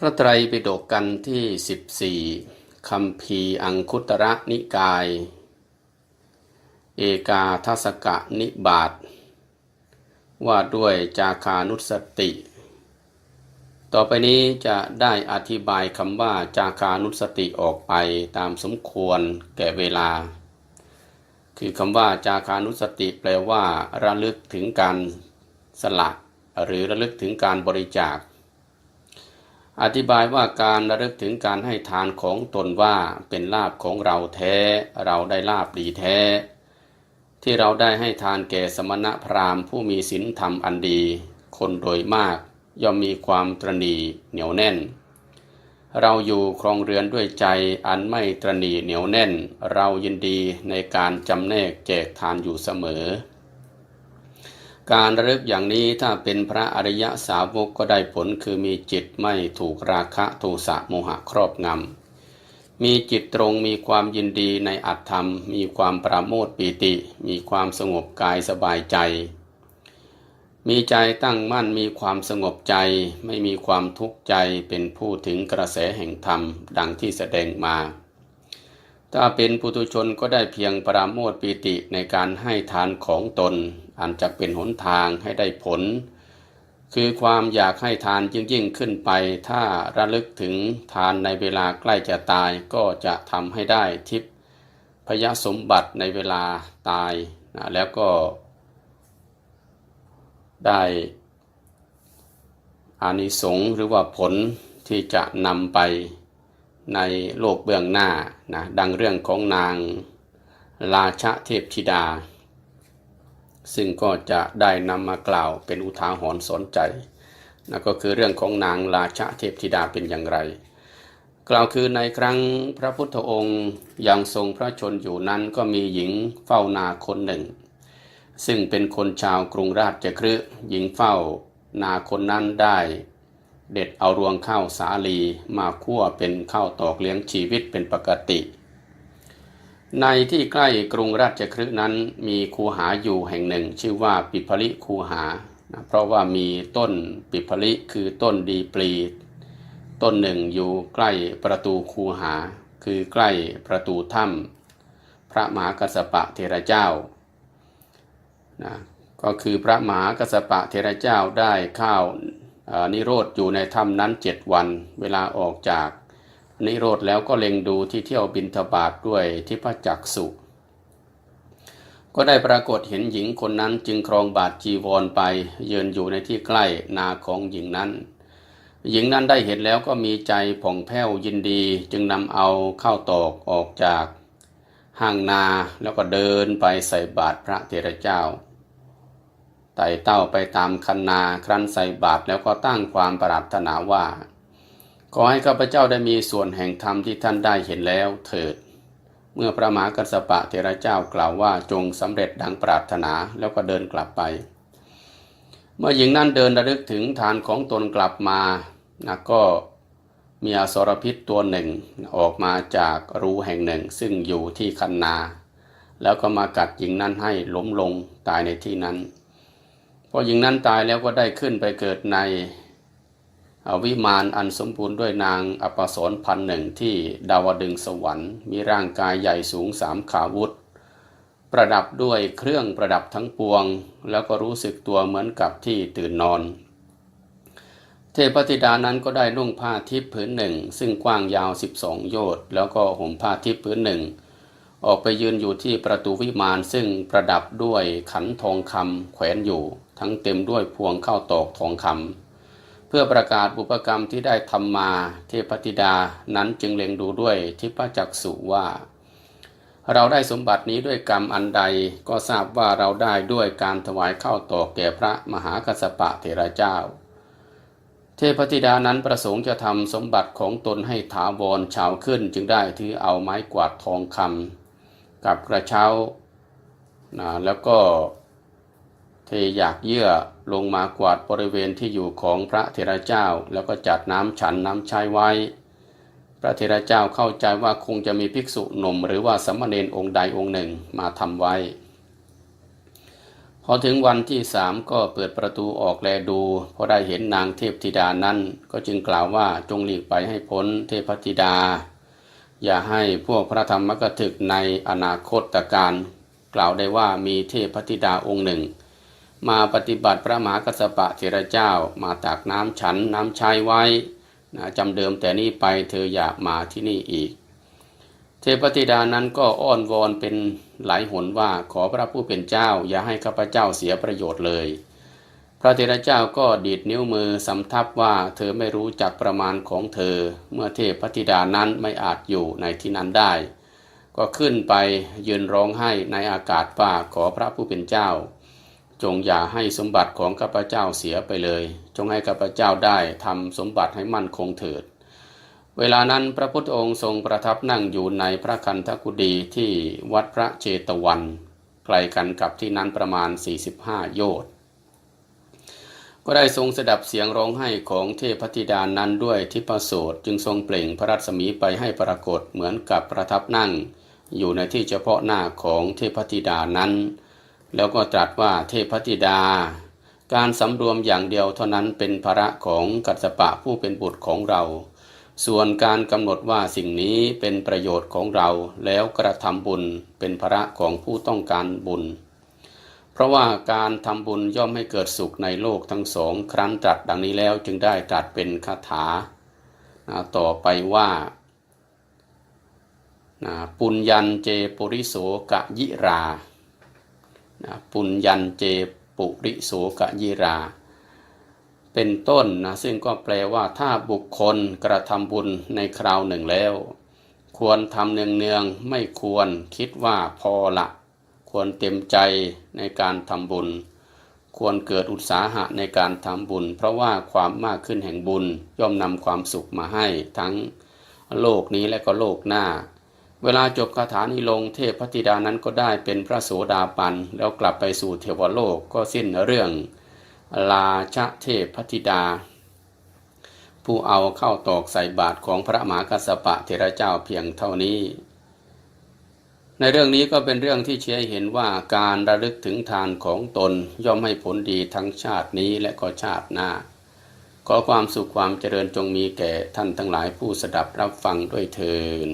พระไตรปิฎกกันที่ 14คำพีอังคุตระนิกาย เอกาทัศกะนิบาตว่าด้วยจาคานุสติ ต่อไปนี้จะได้อธิบายคำว่าจาคานุสติออกไปตามสมควรแก่เวลา คือคำว่าจาคานุสติแปลว่า ระลึกถึงการสละ หรือระลึกถึงการบริจาค อธิบายว่าการระลึกถึงการให้ทานของตนว่าเป็นลาบของเราแท้ เราได้ลาบดีแท้ ที่เราได้ให้ทานแก่สมณะพราหมณ์ผู้มีศีลธรรมอันดี คนโดยมากย่อมมีความตรณีเหนียวแน่น เราอยู่ครองเรือนด้วยใจอันไม่ตรณีเหนียวแน่น เรายินดีในการจำแนกแจกทานอยู่เสมอ การระลึกอย่างนี้ถ้าเป็นพระอริยสาวกก็ได้ผลคือมีจิตไม่ถูกราคะโทสะโมหะครอบงำ มีจิตตรงมีความยินดีในอัตธรรม มีความปราโมทปีติ มีความสงบกายสบายใจ มีใจตั้งมั่นมีความสงบใจ ไม่มีความทุกข์ใจเป็นผู้ถึงกระแสแห่งธรรมดังที่แสดงมาถ้าเป็นปุถุชนก็ได้เพียงปราโมทปีติในการให้ทานของตน อันจะเป็นหนทางให้ได้ผล คือความอยากให้ทานยิ่งยิ่งขึ้นไป ถ้าระลึกถึงทานในเวลาใกล้จะตายก็จะทำให้ได้ทิพย์พยสมบัติในเวลาตายนะแล้วก็ได้อานิสงส์หรือว่าผลที่จะนำไปในโลกเบื้องหน้านะดังเรื่องของนางราชเทพธิดา ซึ่งก็จะได้นำมากล่าวเป็นอุทาหรณ์สอนใจนะก็คือเรื่องของนางราชเทพธิดาเป็นอย่างไร กล่าวคือในครั้งพระพุทธองค์ยังทรงพระชนอยู่นั้นก็มีหญิงเฝ้านาคนหนึ่ง ซึ่งเป็นคนชาวกรุงราชคฤห์หญิงเฝ้านาคนนั้นได้ เด็ดเอารวงข้าวสาลีมาคั่วเป็นข้าวตอกเลี้ยงชีวิตเป็นปกติ ในที่ใกล้กรุงราชคฤห์นั้นมีคูหาอยู่แห่งหนึ่ง ชื่อว่าปิพลิคูหานะเพราะว่ามีต้นปิพลิคือต้นดีปลี ต้นหนึ่งอยู่ใกล้ประตูคูหา คือใกล้ประตูถ้ำพระมหากัสสปะเทระเจ้านะก็คือพระมหากัสสปะเทระเจ้าได้ข้าวนิโรธอยู่ในถ้ำนั้นเจ็ดวัน เวลาออกจาก นิโรธแล้วก็เล็งดูที่เที่ยวบินทบาทด้วยทิพจักสุก็ได้ปรากฏเห็นหญิงคนนั้นจึงครองบาทจีวรไป ยืนอยู่ในที่ใกล้นาของหญิงนั้น หญิงนั้นได้เห็นแล้วก็มีใจผ่องแผ้วยินดี จึงนำเอาเข้าวตอกออกจากห้างนาแล้วก็เดินไปใส่บาตรพระเถระเจ้าไต่เต้าไปตามคันนาครั้นใส่บาตรแล้วก็ตั้งความปรารถนาว่า ขอให้ข้าพเจ้าได้มีส่วนแห่งธรรมที่ท่านได้เห็นแล้วเถิด เมื่อพระมหากัสปะเถระเจ้ากล่าวว่าจงสำเร็จดังปรารถนาแล้วก็เดินกลับไป เมื่อหญิงนั้นเดินระลึกถึงฐานของตนกลับมานะก็มีอสรพิษตัวหนึ่งออกมาจากรูแห่งหนึ่ง ซึ่งอยู่ที่คันนา แล้วก็มากัดหญิงนั้นให้ล้มลงตายในที่นั้นพอหญิงนั้นตายแล้วก็ได้ขึ้นไปเกิดใน วิมานอันสมบูรณ์ด้วยนางอปสรพันหนึ่งที่ดาวดึงสวรรค์ มีร่างกายใหญ่สูงสามขาวุธ ประดับด้วยเครื่องประดับทั้งปวง แล้วก็รู้สึกตัวเหมือนกับที่ตื่นนอน เทพธิดานั้นก็ได้นุ่งผ้าทิพย์ผืนหนึ่ง ซึ่งกว้างยาว 12 โยชน์แล้วก็ห่มผ้าทิพย์ผืนหนึ่ง ออกไปยืนอยู่ที่ประตูวิมานซึ่งประดับด้วยขันทองคำแขวนอยู่ ทั้งเต็มด้วยพวงข้าวตอกทองคำ เพื่อประกาศบุพกรรมที่ได้ทำมาเทพธิดานั้นจึงเล็งดูด้วยทิพจักสุว่า เราได้สมบัตินี้ด้วยกรรมอันใดก็ทราบว่าเราได้ด้วยการถวายข้าวตอกแก่พระมหากัสปะเถระเจ้า เทพธิดานั้นประสงค์จะทำสมบัติของตนให้ถาวรเฉาขึ้นจึงได้ถือเอาไม้กวาดทองคำกับกระเช้านะแล้วก็ เทอยากเยื่อลงมากวาดบริเวณที่อยู่ของพระเถระเจ้า แล้วก็จัดน้ำฉันน้ำใช้ไว้ พระเถระเจ้าเข้าใจว่าคงจะมีภิกษุหนุ่ม หรือว่าสมณเณรองค์ใดองค์หนึ่งมาทำไว้พพอถึงวันที่สามก็เปิดประตูออกแลดูพอได้เห็นนางเทพธิดานั้น ก็จึงกล่าวว่าจงหลีกไปให้พ้นเทพธิดา อย่าให้พวกพระธรรมกถึกในอนาคตการ กล่าวได้ว่ามีเทพธิดาองค์หนึ่ง มาปฏิบัติพระมหากัสปะเทระเจ้ามาตักน้ำฉันน้ำชายไว้นะจำเดิมแต่นี้ไปเธออย่ามาที่นี่อีก เทพธิดานั้นก็อ้อนวอนเป็นหลายหนว่าขอพระผู้เป็นเจ้า อย่าให้ข้าพเจ้าเสียประโยชน์เลย พระเทระเจ้าก็ดีดนิ้วมือสำทับว่าเธอไม่รู้จักประมาณของเธอ เมื่อเทพธิดานั้นไม่อาจอยู่ในที่นั้นได้ ก็ขึ้นไปยืนร้องไห้ในอากาศว่าขอพระผู้เป็นเจ้า จงอย่าให้สมบัติของข้าพเจ้าเสียไปเลย จงให้ข้าพเจ้าได้ทำสมบัติให้มั่นคงเถิด เวลานั้นพระพุทธองค์ทรงประทับนั่งอยู่ในพระคันธกุฎีที่วัดพระเชตวัน ไกลกันกับที่นั้นประมาณ 45 โยชน์ก็ได้ทรงสดับเสียงร้องไห้ของเทพธิดานั้นด้วยทิพโสตจึงทรงเปล่งพระรัศมีไปให้ปรากฏเหมือนกับประทับนั่ง อยู่ในที่เฉพาะหน้าของเทพธิดานั้น แล้วก็ตรัสว่าเทพธิดา การสำรวมอย่างเดียวเท่านั้นเป็นภาระของกัสปะผู้เป็นบุตรของเรา ส่วนการกำหนดว่าสิ่งนี้เป็นประโยชน์ของเราแล้วกระทำบุญเป็นภาระของผู้ต้องการบุญ เพราะว่าการทำบุญย่อมให้เกิดสุขในโลกทั้งสองครั้นตรัสดังนี้แล้วจึงได้ตรัสเป็นคาถาต่อไปว่าปุญญันเจปุริโสกะยิรา นะปุญญันเจปุริโสกะยิรา เป็นต้นนะซึ่งก็แปลว่าถ้าบุคคลกระทำบุญในคราวหนึ่งแล้ว ควรทำเนืองๆไม่ควรคิดว่าพอละ ควรเต็มใจในการทำบุญ ควรเกิดอุตสาหะในการทำบุญ เพราะว่าความมากขึ้นแห่งบุญย่อมนำความสุขมาให้ทั้งโลกนี้และก็โลกหน้า เวลาจบคาถานี้ลงเทพพธิดานั้นก็ได้เป็นพระโสดาปันแล้วกลับไปสู่เทวโลกก็สิ้นเรื่องลาชะเทพพธิดา ผู้เอาเข้าตอกใส่บาตรของพระมหากัสสปะเทระเจ้าเพียงเท่านี้ ในเรื่องนี้ก็เป็นเรื่องที่เชี้ให้เห็นว่าการระลึกถึงทานของตนย่อมให้ผลดีทั้งชาตินี้และก็ชาติหน้า ขอความสุขความเจริญจงมีแก่ท่านทั้งหลายผู้สดับรับฟังด้วยเทิน